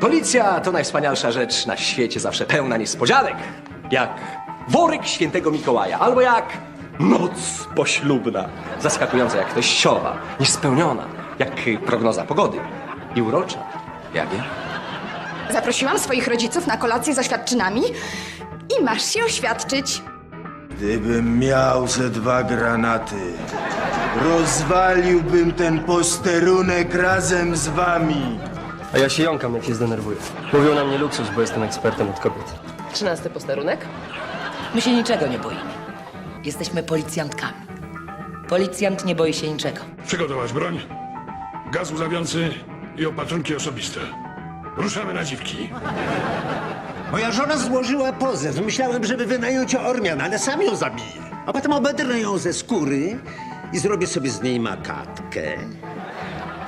Policja to najwspanialsza rzecz na świecie, zawsze pełna niespodzianek. Jak worek świętego Mikołaja, albo jak noc poślubna. Zaskakująca jak teściowa, niespełniona, jak prognoza pogody. I urocza, jak ja. Zaprosiłam swoich rodziców na kolację z oświadczynami i masz się oświadczyć. Gdybym miał ze dwa granaty, rozwaliłbym ten posterunek razem z wami. A ja się jąkam, jak się zdenerwuję. Mówią na mnie luksus, bo jestem ekspertem od kobiet. Trzynasty posterunek? My się niczego nie boimy. Jesteśmy policjantkami. Policjant nie boi się niczego. Przygotować broń, gaz łzawiący i opatrunki osobiste. Ruszamy na dziwki. Moja żona złożyła pozew. Myślałem, żeby wynająć Ormian, ale sam ją zabiję. A potem obedrę ją ze skóry i zrobię sobie z niej makatkę.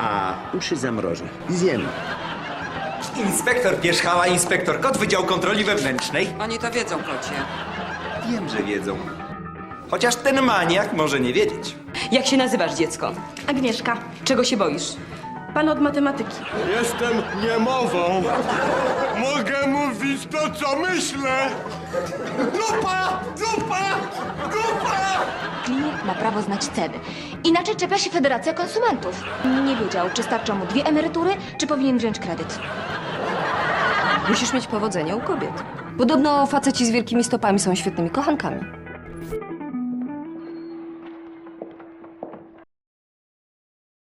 A uszy zamrożę zjem. Inspektor Pierzchała, inspektor Kot, Wydział Kontroli Wewnętrznej. Oni to wiedzą, kocie. Wiem, że wiedzą. Chociaż ten maniak może nie wiedzieć. Jak się nazywasz, dziecko? Agnieszka, Czego się boisz? pan od matematyki. Jestem niemową. Mogę mówić to, co myślę. Dupa! Dupa! Dupa! Ma prawo znać ceny. Inaczej czepia się Federacja Konsumentów. Nie wiedział, czy starczą mu dwie emerytury, czy powinien wziąć kredyt. Musisz mieć powodzenie u kobiet. Podobno faceci z wielkimi stopami są świetnymi kochankami.